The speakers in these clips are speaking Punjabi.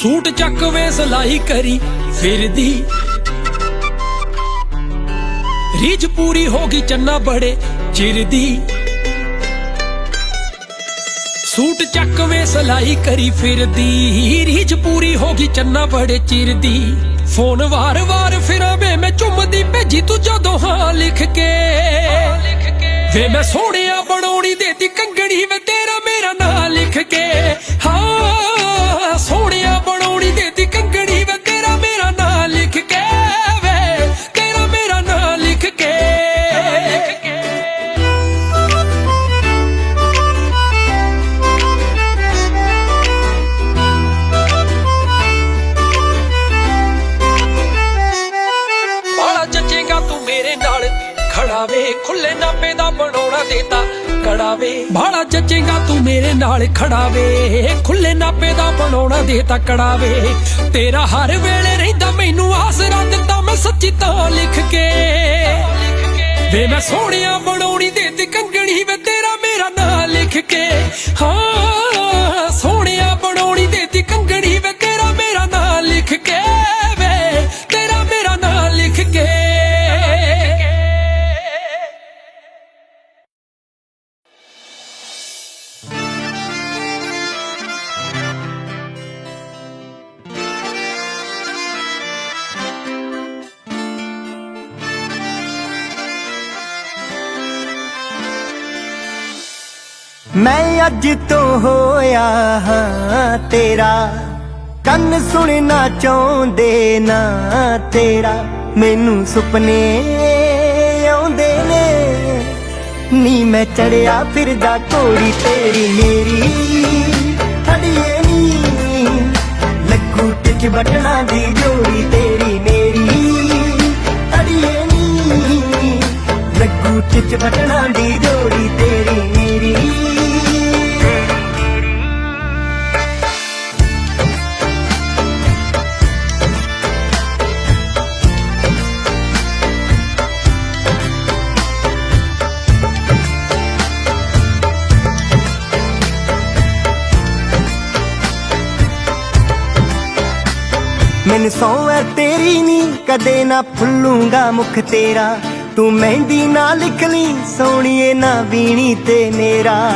ਸੂਟ ਚੱਕ ਵੇ ਸਲਾਈ ਕਰੀ ਫਿਰਦੀ। ਰੀਝ ਪੂਰੀ ਹੋ ਗਈ ਚੰਨਾ ਬੜੇ ਚਿਰ ਦੀ ਸੂਟ ਚੱਕ ਵੇ ਸਲਾਈ ਕਰੀ ਫਿਰਦੀ। ਰੀਝ ਪੂਰੀ ਹੋ ਗਈ ਚੰਨਾ ਬੜੇ ਚਿਰ ਦੀ ਫੋਨ ਵਾਰ-ਵਾਰ ਫਿਰਾਂ ਵੇ ਮੈਂ ਚੁੰਮਦੀ ਭੇਜੀ ਤੂੰ ਜਦੋਂ ਹਾਂ ਲਿਖ ਕੇ। ਵੇ ਮੈਂ ਸੋਹਣਿਆ ਬਣਾਉਣੀ ਦੇਤੀ ਖੁੱਲੇ ਨਾਪੇ ਦਾ ਬਣਾਉਣਾ ਦੇਤਾ ਕੜਾ ਵੇ ਜੱਜੇਗਾ ਤੂੰ ਮੇਰੇ ਨਾਲ ਖੜਾ ਵੇ ਖੁੱਲੇ ਨਾਪੇ ਦਾ ਬਣਾਉਣਾ ਦੇਤਾ ਕੜਾ ਵੇ ਤੇਰਾ ਹਰ ਵੇਲੇ ਰਹਿੰਦਾ ਮੈਨੂੰ ਆਸਰਾ ਦਿੱਤਾ ਮੈਂ ਸੱਚੀ ਤਾਂ ਲਿਖ ਕੇ। ਵੇ ਮੈਂ ਸੋਹਣਿਆ ਬਣਾਉਣੀ ਦੇਤੀ ਕੰਗਣੀ ਵੇ ਮੈਂ ਅੱਜ ਤੋਂ ਹੋਇਆ ਹਾਂ ਤੇਰਾ। ਕੰਨ ਸੁਣਨਾ ਚਾਹੁੰਦੇ ਨਾ ਤੇਰਾ। ਮੈਨੂੰ ਸੁਪਨੇ ਆਉਂਦੇ ਨੇ। ਨੀ ਮੈਂ ਚੜਿਆ ਫਿਰਦਾ ਕੋੜੀ ਤੇਰੀ ਮੇਰੀ। ਅੜੀਏ ਨੀ। ਲੱਗੂ ਟਿਚ ਬਟਣਾ ਦੀ ਜੋੜੀ ਤੇਰੀ ਮੇਰੀ। ਅੜੀਏ ਨੀ। ਲੱਗੂ ਟਿਚ ਬਟਣਾ ਦੀ ਜੋੜੀ ਤੇਰੀ ਮੇਰੀ। ਮੈਨੂੰ ਸੌਂ ਤੇਰੀ ਨੀ ਕਦੇ ਨਾ ਭੁੱਲੂੰਗਾ ਮੁਖ ਤੇਰਾ। ਤੂੰ ਮਹਿੰਦੀ ਨਾ ਲਿਖ ਲਈ, ਸੋਹਣੀਏ ਨਾ ਵੀਣੀ ਤੇ ਮੇਰਾ।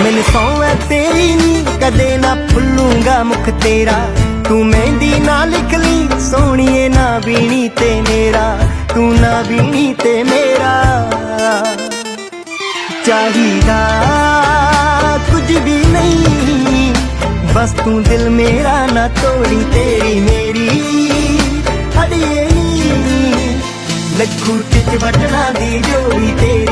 ਮੈਨੂੰ ਸੌਂ ਤੇਰੀ ਨੀ ਕਦੇ ਨਾ ਫੁੱਲੂਗਾ ਮੁਖ ਤੇਰਾ। ਤੂੰ ਮਹਿੰਦੀ ਨਾ ਲਿਖ ਲਈ, ਸੋਹਣੀਏ ਨਾ ਵੀਣੀ ਤੇ ਮੇਰਾ। ਤੂੰ ਨਾ ਵੀਣੀ ਤੇ ਮੇਰਾ। ਚਾਹੀਦਾ ਬਸ ਤੂੰ ਦਿਲ ਮੇਰਾ ਨਾ ਤੋੜੀ ਤੇਰੀ ਮੇਰੀ ਅੜੀਏ ਨੀ। ਲੱਖੂ ਟਿਚ ਵਟਣਾ ਦੀ ਜੋੜੀ ਤੇ